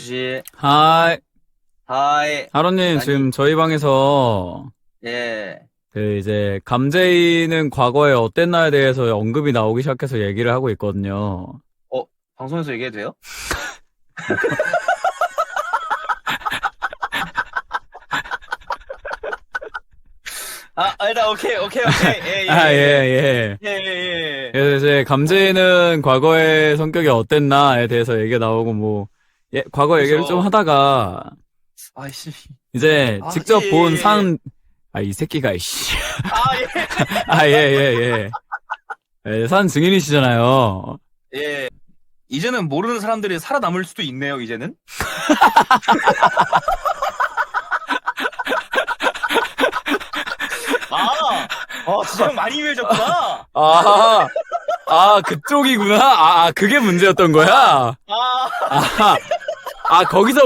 씨, 하이. 하이, 하로님, 아니. 지금 저희 방에서 예. 그 이제 감제이는 과거에 어땠나에 대해서 언급이 나오기 시작해서 얘기를 하고 있거든요. 방송에서 얘기해도 돼요? 아, 아, 일단, 오케이, 오케이, 오케이. 예, 예. 아, 예, 예, 예. 예, 예. 예. 그래서 이제 감제이는 과거의 성격이 어땠나에 대해서 얘기가 나오고 뭐, 예, 과거 얘기를 그래서- 좀 하다가 아이씨. 이제 아, 직접 예, 예, 본 예. 상, 아, 이 새끼가, 이씨. 아, 예. 아, 예, 예, 예. 예, 산 증인이시잖아요. 예. 이제는 모르는 사람들이 살아남을 수도 있네요, 이제는. 아, 아, 진짜 형 많이 유해졌구나. 아, 아, 그쪽이구나? 아, 아, 그게 문제였던 거야? 아, 아, 아, 거기서